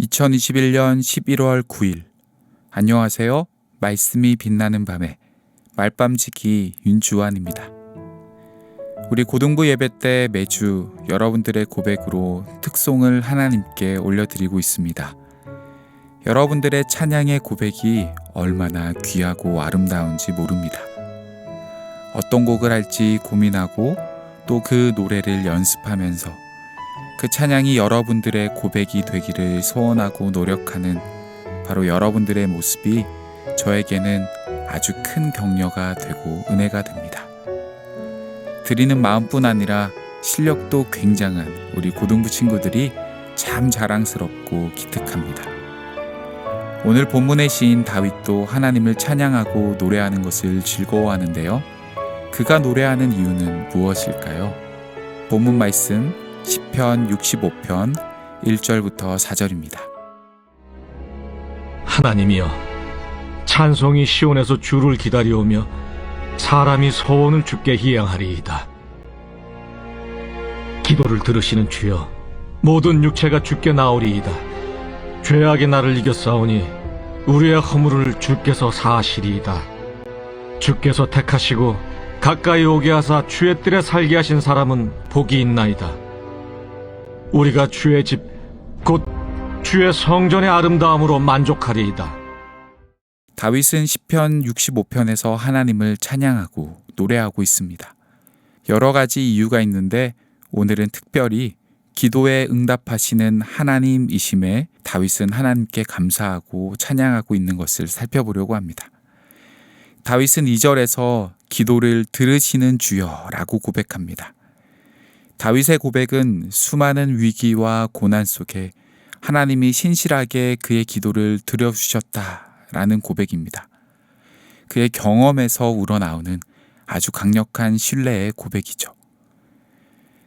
(2021년 11월 9일) 안녕하세요. 말씀이 빛나는 밤에 말밤지기 윤주환입니다. 우리 고등부 예배 때 매주 여러분들의 고백으로 특송을 하나님께 올려드리고 있습니다. 여러분들의 찬양의 고백이 얼마나 귀하고 아름다운지 모릅니다. 어떤 곡을 할지 고민하고 또 그 노래를 연습하면서 그 찬양이 여러분들의 고백이 되기를 소원하고 노력하는 바로 여러분들의 모습이 저에게는 아주 큰 격려가 되고 은혜가 됩니다. 드리는 마음뿐 아니라 실력도 굉장한 우리 고등부 친구들이 참 자랑스럽고 기특합니다. 오늘 본문의 시인 다윗도 하나님을 찬양하고 노래하는 것을 즐거워하는데요. 그가 노래하는 이유는 무엇일까요? 본문 말씀 10편 65편 1절부터 4절입니다. 하나님이여 찬송이 시온에서 주를 기다려오며 사람이 소원을 주께 희양하리이다. 기도를 들으시는 주여 모든 육체가 주께 나오리이다. 죄악의 나를 이겼사오니 우리의 허물을 주께서 사하시리이다. 주께서 택하시고 가까이 오게 하사 주의 뜰에 살게 하신 사람은 복이 있나이다. 우리가 주의 집 곧 주의 성전의 아름다움으로 만족하리이다. 다윗은 시편 65편에서 하나님을 찬양하고 노래하고 있습니다. 여러 가지 이유가 있는데 오늘은 특별히 기도에 응답하시는 하나님이심에 다윗은 하나님께 감사하고 찬양하고 있는 것을 살펴보려고 합니다. 다윗은 2절에서 기도를 들으시는 주여라고 고백합니다. 다윗의 고백은 수많은 위기와 고난 속에 하나님이 신실하게 그의 기도를 들어주셨다라는 고백입니다. 그의 경험에서 우러나오는 아주 강력한 신뢰의 고백이죠.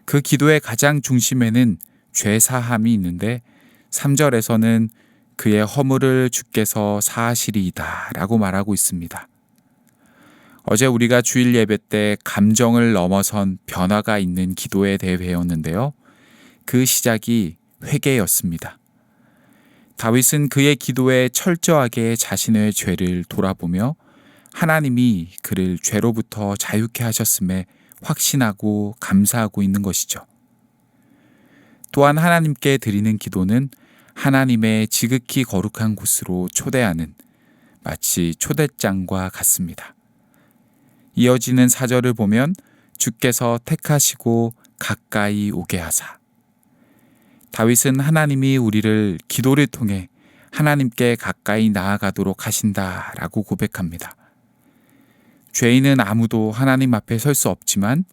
그 기도의 가장 중심에는 죄 사함이 있는데 3절에서는 그의 허물을 주께서 사하시리이다 라고 말하고 있습니다. 어제 우리가 주일 예배 때 감정을 넘어선 변화가 있는 기도에 대해 배웠는데요. 그 시작이 회개였습니다. 다윗은 그의 기도에 철저하게 자신의 죄를 돌아보며 하나님이 그를 죄로부터 자유케 하셨음에 확신하고 감사하고 있는 것이죠. 또한 하나님께 드리는 기도는 하나님의 지극히 거룩한 곳으로 초대하는 마치 초대장과 같습니다. 이어지는 사절을 보면 주께서 택하시고 가까이 오게 하사. 다윗은 하나님이 우리를 기도를 통해 하나님께 가까이 나아가도록 하신다 라고 고백합니다. 죄인은 아무도 하나님 앞에 설 수 없지만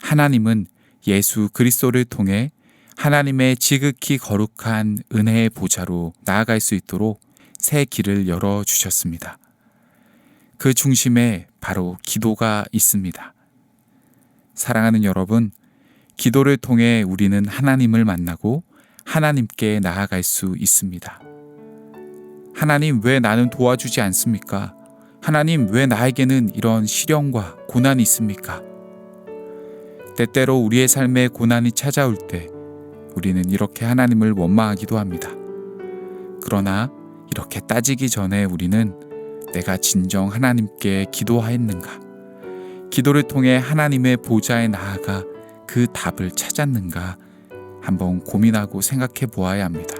하나님은 예수 그리스도를 통해 하나님의 지극히 거룩한 은혜의 보좌로 나아갈 수 있도록 새 길을 열어 주셨습니다. 그 중심에 바로 기도가 있습니다. 사랑하는 여러분, 기도를 통해 우리는 하나님을 만나고 하나님께 나아갈 수 있습니다. 하나님 왜 나는 도와주지 않습니까? 하나님 왜 나에게는 이런 시련과 고난이 있습니까? 때때로 우리의 삶에 고난이 찾아올 때 우리는 이렇게 하나님을 원망하기도 합니다. 그러나 이렇게 따지기 전에 우리는 내가 진정 하나님께 기도하였는가? 기도를 통해 하나님의 보좌에 나아가 그 답을 찾았는가? 한번 고민하고 생각해 보아야 합니다.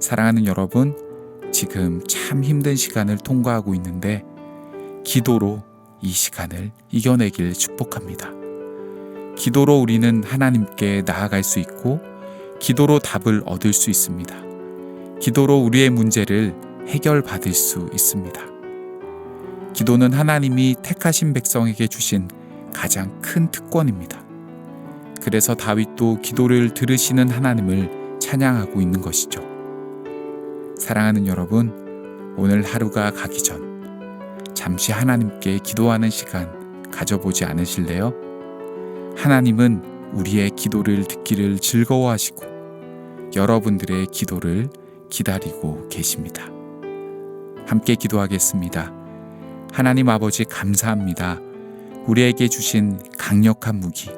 사랑하는 여러분, 지금 참 힘든 시간을 통과하고 있는데 기도로 이 시간을 이겨내길 축복합니다. 기도로 우리는 하나님께 나아갈 수 있고 기도로 답을 얻을 수 있습니다. 기도로 우리의 문제를 해결받을 수 있습니다. 기도는 하나님이 택하신 백성에게 주신 가장 큰 특권입니다. 그래서 다윗도 기도를 들으시는 하나님을 찬양하고 있는 것이죠. 사랑하는 여러분, 오늘 하루가 가기 전 잠시 하나님께 기도하는 시간 가져보지 않으실래요? 하나님은 우리의 기도를 듣기를 즐거워하시고 여러분들의 기도를 기다리고 계십니다. 함께 기도하겠습니다. 하나님 아버지 감사합니다. 우리에게 주신 강력한 무기,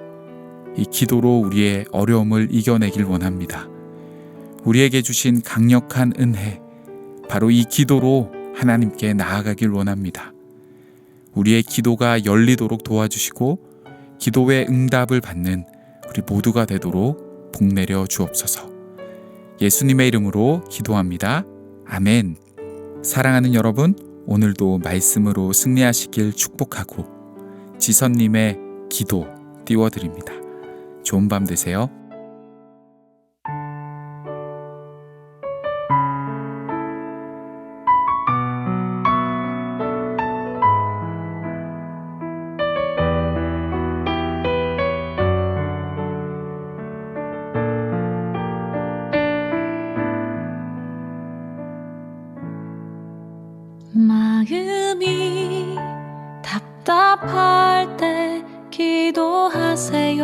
이 기도로 우리의 어려움을 이겨내길 원합니다. 우리에게 주신 강력한 은혜, 바로 이 기도로 하나님께 나아가길 원합니다. 우리의 기도가 열리도록 도와주시고 기도의 응답을 받는 우리 모두가 되도록 복내려 주옵소서. 예수님의 이름으로 기도합니다. 아멘. 사랑하는 여러분, 오늘도 말씀으로 승리하시길 축복하고 지선님의 기도 띄워드립니다. 좋은 밤 되세요. 답답할 때 기도하세요.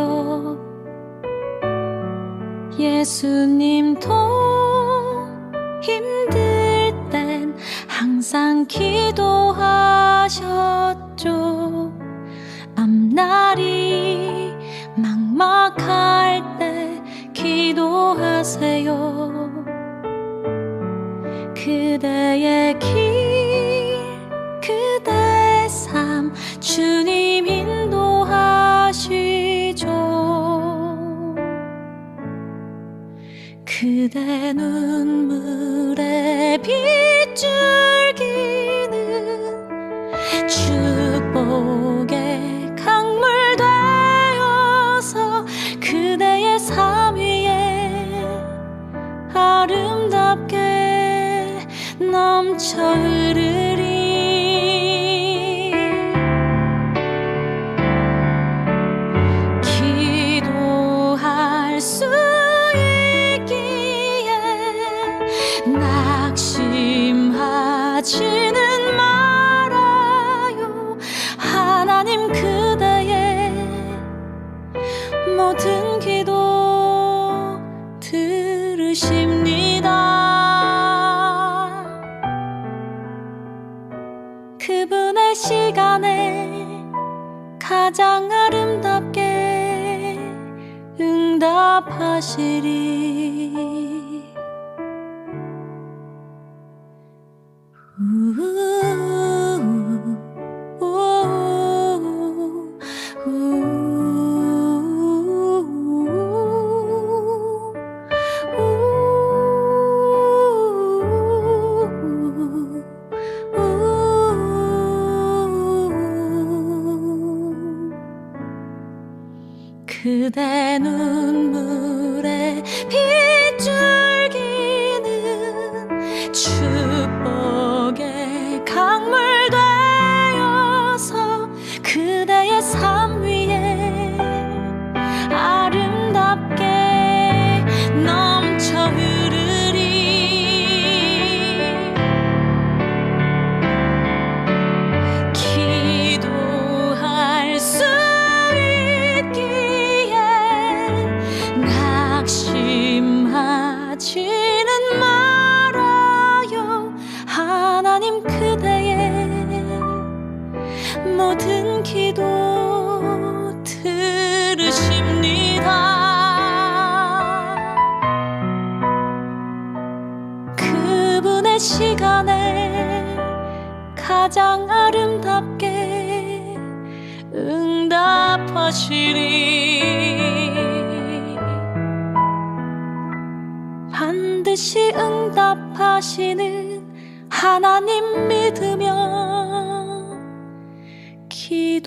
예수님도 힘들 땐 항상 기도하셨죠. 앞날이 막막할 때 기도하세요. 그대 눈물에 하나님 그대의 모든 기도 들으십니다. 그분의 시간에 가장 아름답게 응답하시리. true. 응답하시리 반드시 응답하시는 하나님 믿으며 기도하세요.